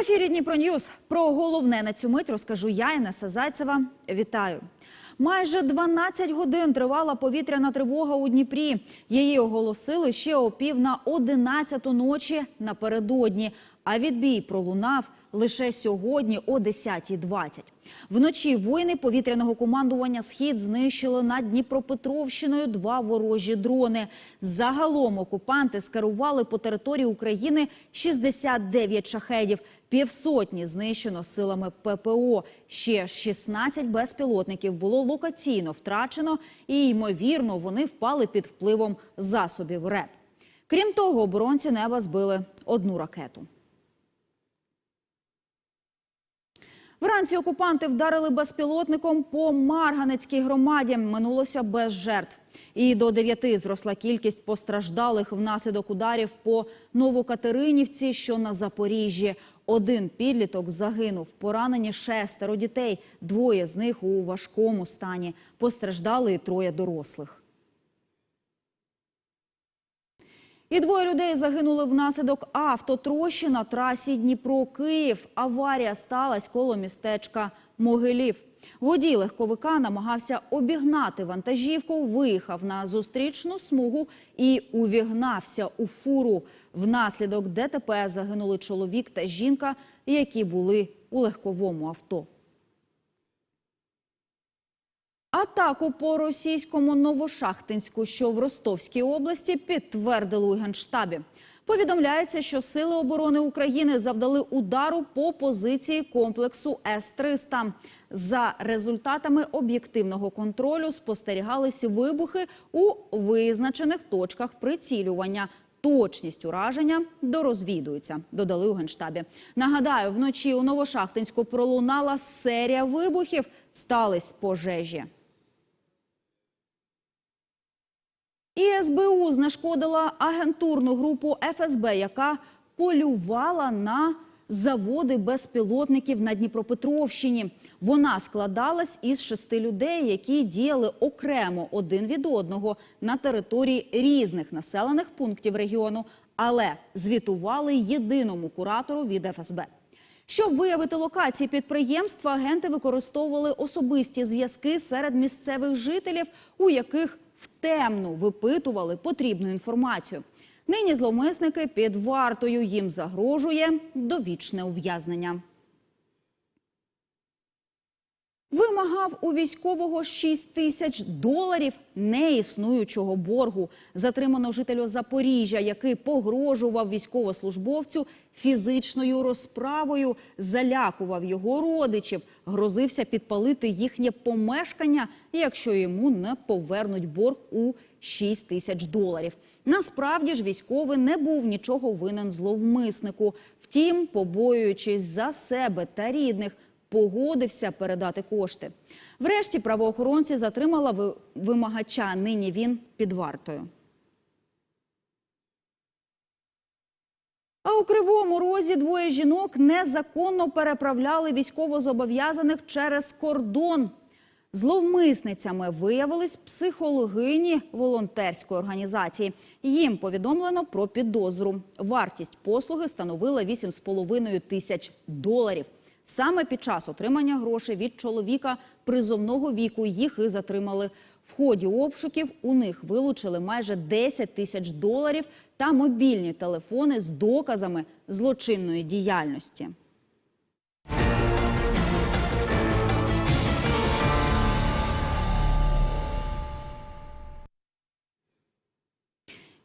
Ефірі Дніпро Ньюс. Про головне на цю мить розкажу я, Інеса Зайцева. Вітаю. Майже 12 годин тривала повітряна тривога у Дніпрі. Її оголосили ще о пів на 11 ночі напередодні. А відбій пролунав лише сьогодні о 10.20. Вночі воїни повітряного командування «Схід» знищили над Дніпропетровщиною два ворожі дрони. Загалом окупанти скерували по території України 69 шахедів. Півсотні знищено силами ППО. Ще 16 безпілотників було локаційно втрачено і, ймовірно, вони впали під впливом засобів РЕП. Крім того, оборонці неба збили одну ракету. Вранці окупанти вдарили безпілотником по Марганецькій громаді. Минулося без жертв. І до дев'яти зросла кількість постраждалих внаслідок ударів по Новокатеринівці, що на Запоріжжі. Один підліток загинув. Поранені шестеро дітей. Двоє з них у важкому стані. Постраждали і троє дорослих. І двоє людей загинули внаслідок автотрощі на трасі Дніпро-Київ. Аварія сталася коло містечка Могилів. Водій легковика намагався обігнати вантажівку, виїхав на зустрічну смугу і увігнався у фуру. Внаслідок ДТП загинули чоловік та жінка, які були у легковому авто. Атаку по російському Новошахтинську, що в Ростовській області, підтвердили у Генштабі. Повідомляється, що Сили оборони України завдали удару по позиції комплексу С-300. За результатами об'єктивного контролю спостерігалися вибухи у визначених точках прицілювання. Точність ураження дорозвідується, додали у генштабі. Нагадаю, вночі у Новошахтинську пролунала серія вибухів, стались пожежі. І СБУ знешкодила агентурну групу ФСБ, яка полювала на заводи безпілотників на Дніпропетровщині. Вона складалась із шести людей, які діяли окремо один від одного на території різних населених пунктів регіону, але звітували єдиному куратору від ФСБ. Щоб виявити локації підприємства, агенти використовували особисті зв'язки серед місцевих жителів, у яких втемну випитували потрібну інформацію. Нині зловмисники під вартою їм загрожує довічне ув'язнення. Вимагав у військового 6 тисяч доларів неіснуючого боргу. Затримано жителю Запоріжжя, який погрожував військовослужбовцю фізичною розправою, залякував його родичів, грозився підпалити їхнє помешкання, якщо йому не повернуть борг у 6 тисяч доларів. Насправді ж військовий не був нічого винен зловмиснику. Втім, побоюючись за себе та рідних, погодився передати кошти. Врешті правоохоронці затримала ви- вимагача. Нині він під вартою. А у Кривому Розі двоє жінок незаконно переправляли військовозобов'язаних через кордон. Зловмисницями виявились психологині волонтерської організації. Їм повідомлено про підозру. Вартість послуги становила 8,5 тисяч доларів. Саме під час отримання грошей від чоловіка призовного віку їх і затримали. В ході обшуків у них вилучили майже 10 тисяч доларів та мобільні телефони з доказами злочинної діяльності.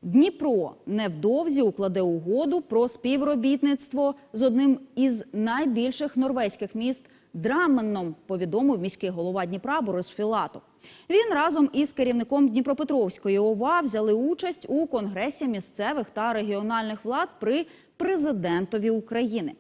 Дніпро невдовзі укладе угоду про співробітництво з одним із найбільших норвезьких міст Драмменном, повідомив міський голова Дніпра Борис Філатов. Він разом із керівником Дніпропетровської ОВА взяли участь у конгресі місцевих та регіональних влад при президентові України.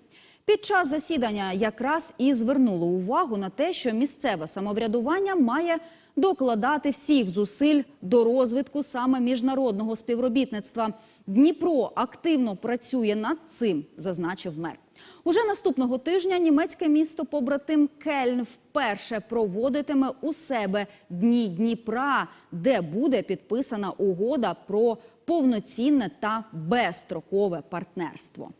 Під час засідання якраз і звернули увагу на те, що місцеве самоврядування має докладати всіх зусиль до розвитку саме міжнародного співробітництва. Дніпро активно працює над цим, зазначив мер. Уже наступного тижня німецьке місто побратим Кельн вперше проводитиме у себе дні Дніпра, де буде підписана угода про повноцінне та безстрокове партнерство.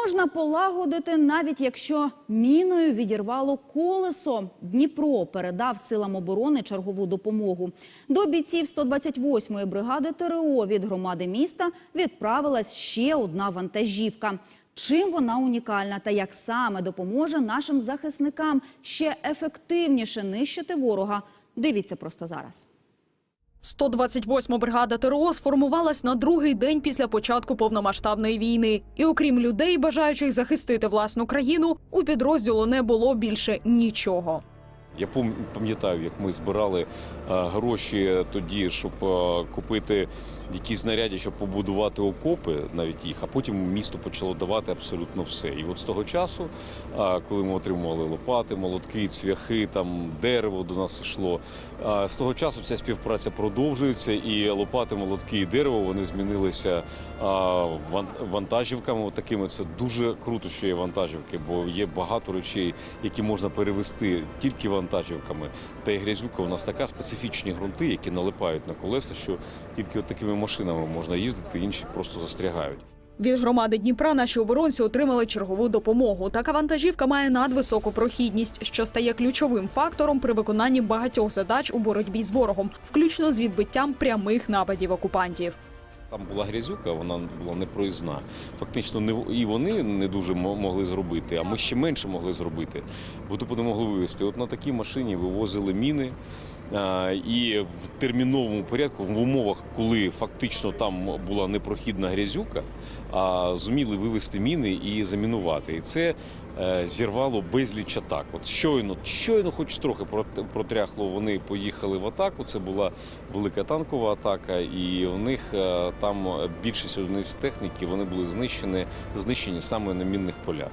Можна полагодити, навіть якщо міною відірвало колесо. Дніпро передав силам оборони чергову допомогу. До бійців 128-ї бригади ТРО від громади міста відправилась ще одна вантажівка. Чим вона унікальна та як саме допоможе нашим захисникам ще ефективніше нищити ворога? Дивіться просто зараз. 128 бригада ТРО сформувалась на другий день після початку повномасштабної війни. І окрім людей, бажаючих захистити власну країну, у підрозділу не було більше нічого. Я пам- пам'ятаю, як ми збирали е, гроші тоді, щоб е, купити якісь знаряддя, щоб побудувати окопи, навіть їх, а потім місто почало давати абсолютно все. І от з того часу, е, коли ми отримували лопати, молотки, цвяхи, там дерево до нас йшло. З того часу ця співпраця продовжується, і лопати, молотки і дерево вони змінилися вантажівками. От такими це дуже круто, що є вантажівки, бо є багато речей, які можна перевести тільки вантажівками. Та й грязюка у нас така специфічні ґрунти, які налипають на колеса, що тільки от такими машинами можна їздити, інші просто застрягають. Від громади Дніпра наші оборонці отримали чергову допомогу. Така вантажівка має надвисоку прохідність, що стає ключовим фактором при виконанні багатьох задач у боротьбі з ворогом, включно з відбиттям прямих нападів окупантів. Там була грязюка, вона була непроїзна. Фактично, не і вони не дуже могли зробити, а ми ще менше могли зробити. Бо тупо не могли вивезти. От на такій машині вивозили міни. А, І в терміновому порядку, в умовах, коли фактично там була непрохідна грязюка, зуміли вивезти міни і замінувати. І це е, зірвало безліч атак. От щойно, щойно, хоч трохи протряхло, вони поїхали в атаку. Це була велика танкова атака, і у них е, там більшість одиниць техніки вони були знищені, знищені саме на мінних полях.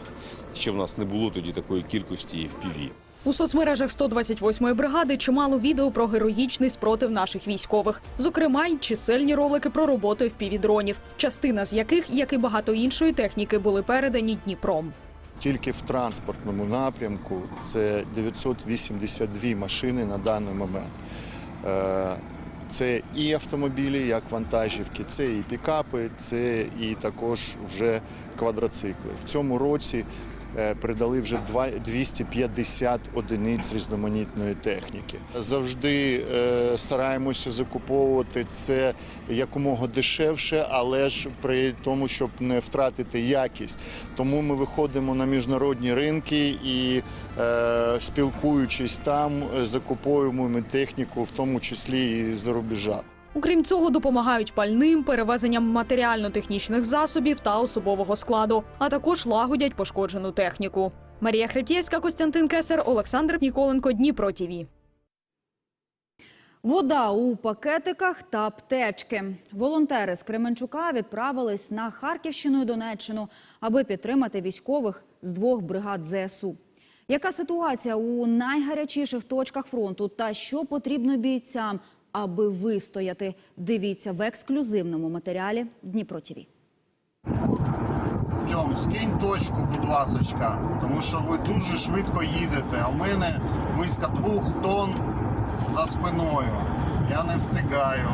Ще в нас не було тоді такої кількості FPV. У соцмережах 128-ї бригади чимало відео про героїчний спротив наших військових, зокрема й чисельні ролики про роботу впівдронів, частина з яких, як і багато іншої техніки, були передані Дніпром. Тільки в транспортному напрямку це 982 машини на даний момент. Е, Це і автомобілі, як вантажівки, це і пікапи, це і також вже квадроцикли. В цьому році придали вже два- 250 одиниць різноманітної техніки. Завжди е, стараємося закуповувати це якомога дешевше, але ж при тому, щоб не втратити якість. Тому ми виходимо на міжнародні ринки і е, спілкуючись там, е, закуповуємо ми техніку, в тому числі і з рубежа. Окрім цього, допомагають пальним, перевезенням матеріально-технічних засобів та особового складу, а також лагодять пошкоджену техніку. Марія Хребтєвська, Костянтин Кесар, Олександр Ніколенко, Дніпро ТІВІ. Вода у пакетиках та аптечки. Волонтери з Кременчука відправились на Харківщину і Донеччину, аби підтримати військових з двох бригад ЗСУ. Яка ситуація у найгарячіших точках фронту та що потрібно бійцям, аби вистояти? Дивіться в ексклюзивному матеріалі Дніпро ТІВІ. Тьом, скинь точку, будь ласочка, тому що ви дуже швидко їдете, а в мене близько двох тонн за спиною. Я не встигаю.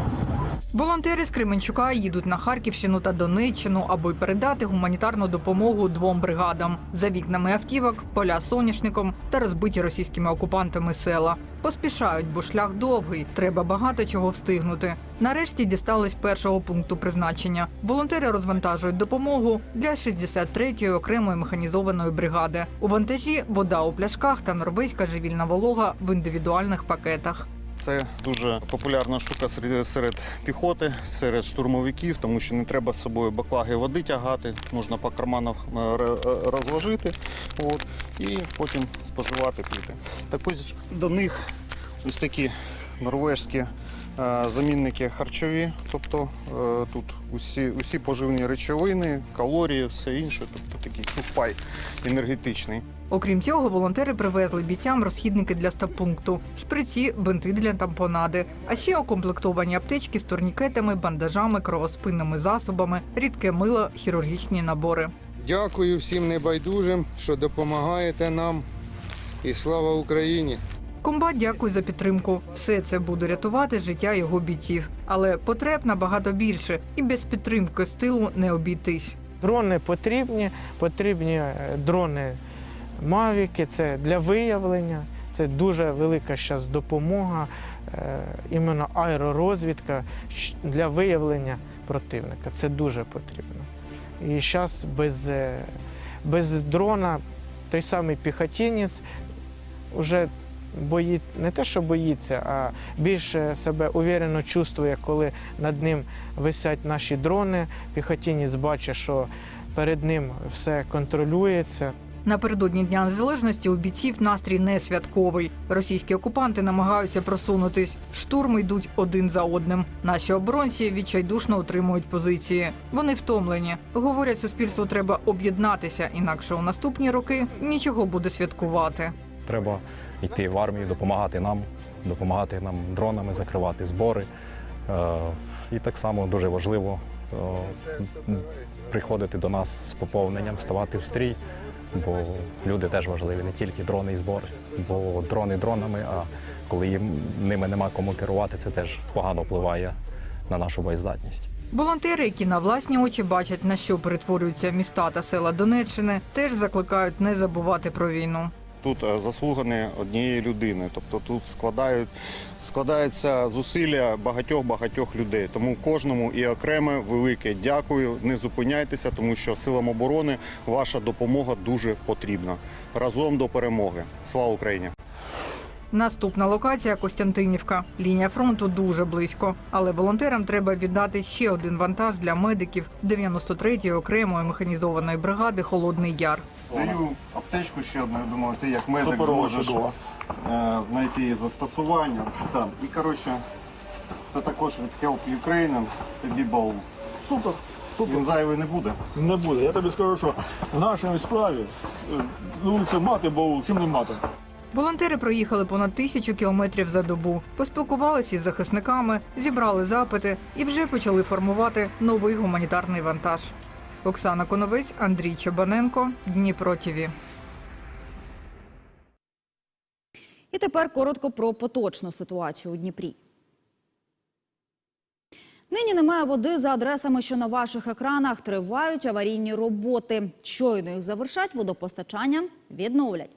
Волонтери з Кременчука їдуть на Харківщину та Донеччину, аби передати гуманітарну допомогу двом бригадам за вікнами автівок, поля соняшником та розбиті російськими окупантами села. Поспішають, бо шлях довгий. Треба багато чого встигнути. Нарешті дістались першого пункту призначення. Волонтери розвантажують допомогу для 63-ї окремої механізованої бригади. У вантажі вода у пляшках та норвезька живільна волога в індивідуальних пакетах. Це дуже популярна штука серед, серед піхоти, серед штурмовиків, тому що не треба з собою баклаги води тягати, можна по карманах е, е, розложити от, і потім споживати піти. Так ось до них ось такі норвежські замінники харчові, тобто е, тут усі, усі поживні речовини, калорії, все інше, тобто такий сухпай енергетичний. Окрім цього, волонтери привезли бійцям розхідники для стабпункту, шприці, бинти для тампонади, а ще укомплектовані аптечки з турнікетами, бандажами, кровоспинними засобами, рідке мило, хірургічні набори. Дякую всім небайдужим, що допомагаєте нам. І слава Україні! Комбат дякує за підтримку. Все це буде рятувати життя його бійців. Але потреб набагато більше, і без підтримки з тилу не обійтись. Дрони потрібні, потрібні е, дрони Мавіки, це для виявлення. Це дуже велика зараз допомога, е, іменно аеророзвідка для виявлення противника. Це дуже потрібно. І зараз без, е, без дрона той самий піхотінець вже боїться, не те, що боїться, а більше себе уверено чувствує, коли над ним висять наші дрони. Піхотінець бачить, що перед ним все контролюється. Напередодні Дня Незалежності у бійців настрій не святковий. Російські окупанти намагаються просунутись. Штурми йдуть один за одним. Наші оборонці відчайдушно утримують позиції. Вони втомлені. Говорять, суспільству треба об'єднатися, інакше у наступні роки нічого буде святкувати. Треба йти в армію, допомагати нам, допомагати нам дронами, закривати збори. Е, І так само дуже важливо е, приходити до нас з поповненням, ставати в стрій, бо люди теж важливі, не тільки дрони і збори. Бо дрони дронами, а коли їм ними нема кому керувати, це теж погано впливає на нашу боєздатність. Волонтери, які на власні очі бачать, на що перетворюються міста та села Донеччини, теж закликають не забувати про війну. Тут е, заслуга однієї людини. Тобто тут складають, складаються зусилля багатьох-багатьох людей. Тому кожному і окреме велике дякую. Не зупиняйтеся, тому що силам оборони ваша допомога дуже потрібна. Разом до перемоги. Слава Україні! Наступна локація Костянтинівка. Лінія фронту дуже близько, але волонтерам треба віддати ще один вантаж для медиків 93-ї окремої механізованої бригади Холодний Яр. Даю аптечку ще одну, я думаю, ти як медик зможеш е, знайти її застосування. Так. І коротше, це також від Help Ukraine, тобі баул. Супер, супер. Він зайвий не буде. Не буде. Я тобі скажу, що в нашій справі е, ну, це мати, бо чим не мати. Волонтери проїхали понад тисячу кілометрів за добу, поспілкувалися із захисниками, зібрали запити і вже почали формувати новий гуманітарний вантаж. Оксана Коновець, Андрій Чабаненко, Дніпро ТІВІ. І тепер коротко про поточну ситуацію у Дніпрі. Нині немає води за адресами, що на ваших екранах тривають аварійні роботи. Щойно їх завершать, водопостачання відновлять.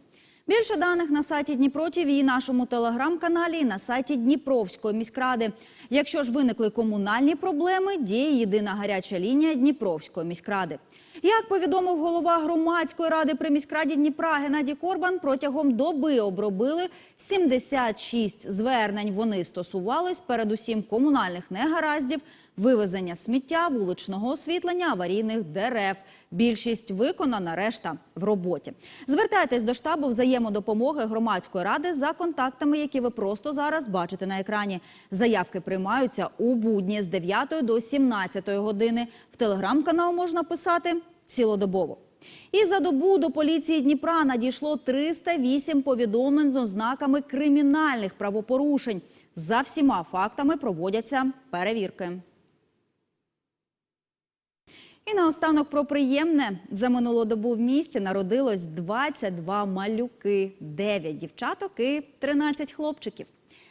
Більше даних на сайті Дніпро ТІВІ, нашому телеграм-каналі і на сайті Дніпровської міськради. Якщо ж виникли комунальні проблеми, діє єдина гаряча лінія Дніпровської міськради. Як повідомив голова громадської ради при міськраді Дніпра Геннадій Корбан, протягом доби обробили 76 звернень. Вони стосувались передусім комунальних негараздів, вивезення сміття, вуличного освітлення, аварійних дерев. Більшість виконана, решта в роботі. Звертайтесь до штабу взаємодопомоги громадської ради за контактами, які ви просто зараз бачите на екрані. Заявки приймаються у будні з 9 до 17 години. В телеграм-канал можна писати цілодобово. І за добу до поліції Дніпра надійшло 308 повідомлень з ознаками кримінальних правопорушень. За всіма фактами проводяться перевірки. І наостанок про приємне. За минулу добу в місті народилось 22 малюки, 9 дівчаток і 13 хлопчиків.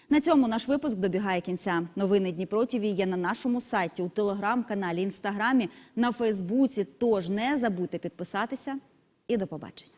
На цьому наш випуск добігає кінця. Новини Дніпро є на нашому сайті, у телеграм-каналі, інстаграмі, на Фейсбуці. Тож не забудьте підписатися і до побачення.